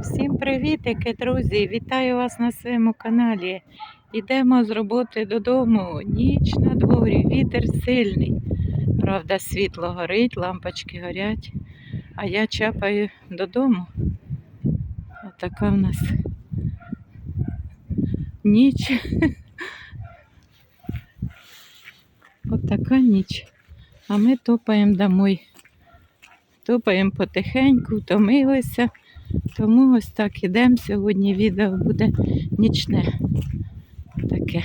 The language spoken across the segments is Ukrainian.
Всім привітики, друзі! Вітаю вас на своєму каналі. Йдемо з роботи додому. Ніч на дворі, вітер сильний. Правда, світло горить, лампочки горять. А я чапаю додому. Отака в нас ніч. Отака ніч. А ми топаємо домой. Топаємо потихеньку, втомилися. Тому ось так ідемо. Сьогодні відео буде нічне. Таке.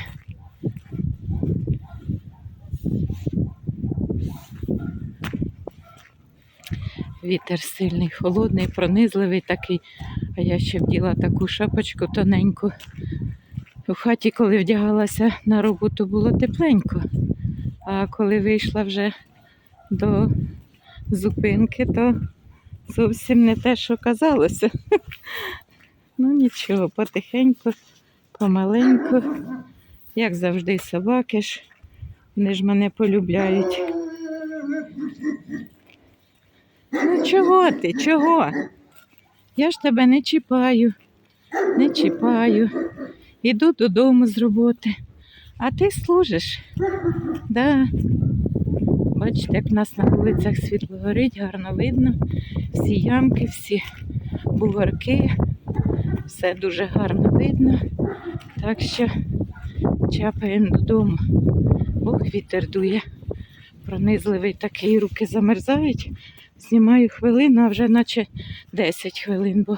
Вітер сильний, холодний, пронизливий такий. А я ще вділа таку шапочку тоненьку. У хаті, коли вдягалася на роботу, було тепленько. А коли вийшла вже до зупинки, то зовсім не те, що казалося. Ну нічого, потихеньку, помаленьку, як завжди, собаки ж, вони ж мене полюбляють. Ну чого ти? Чого? Я ж тебе не чіпаю, не чіпаю. Іду додому з роботи. А ти служиш? Да. Бачите, як в нас на вулицях світло горить, гарно видно. Всі ямки, всі бугорки, все дуже гарно видно. Так що чапаємо додому. Ох, вітер дує. Пронизливий такий, руки замерзають. Знімаю хвилину, а вже наче 10 хвилин, бо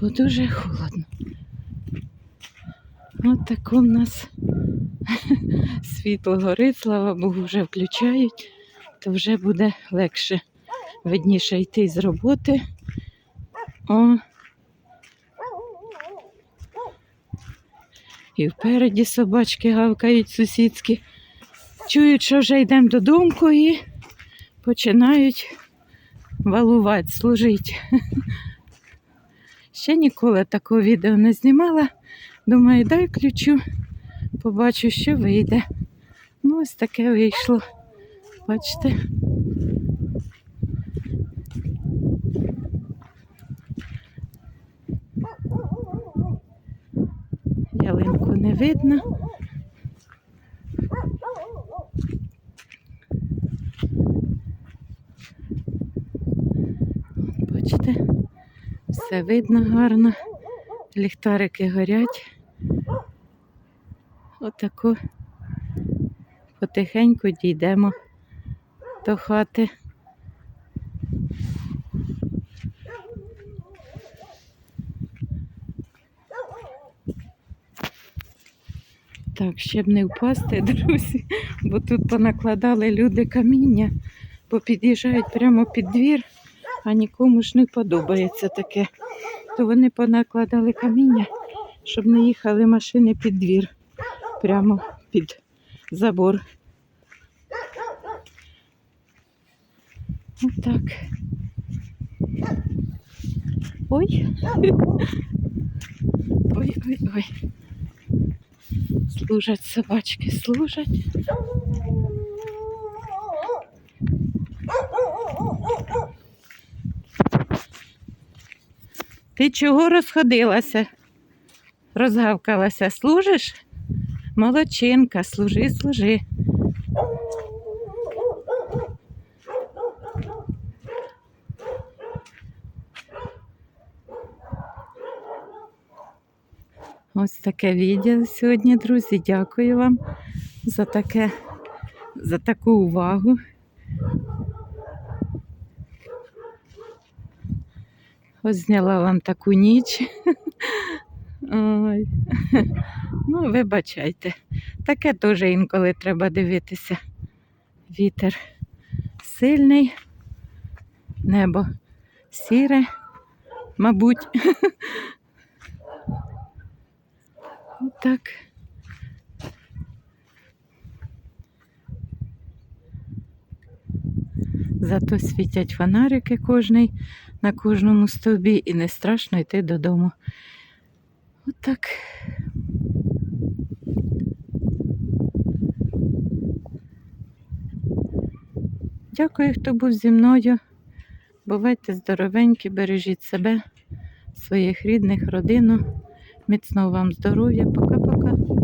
бо дуже холодно. От таке в нас світло горить, слава Богу, вже включають, то вже буде легше, видніше йти з роботи. О. І впереді собачки гавкають сусідські. Чують, що вже йдемо додому і починають валувати, служити. Ще ніколи такого відео не знімала. Думаю, дай ключу, побачу, що вийде. Ну, ось таке вийшло. Бачите? Ялинку не видно. Бачите? Все видно гарно. Ліхтарики горять. Отако потихеньку дійдемо до хати. Так, щоб не впасти, друзі, бо тут понакладали люди каміння, бо під'їжджають прямо під двір, а нікому ж не подобається таке. То вони понакладали каміння, щоб не їхали машини під двір, прямо під забор. Отак. Ой. Ой, ой, ой. Служать собачки, служать. Ти чого розходилася? Розгавкалася, служиш? Молодчинка, служи, служи. Ось таке відео сьогодні, друзі. Дякую вам за таке, за таку увагу. Ось зняла вам таку ніч. Ой. Ну, вибачайте. Таке теж інколи треба дивитися. Вітер сильний, небо сіре, мабуть. Отак. Зато світять фонарики кожний на кожному стовбі і не страшно йти додому. Отак. Дякую, хто був зі мною. Бувайте здоровенькі, бережіть себе, своїх рідних, родину. Міцного вам здоров'я. Пока-пока.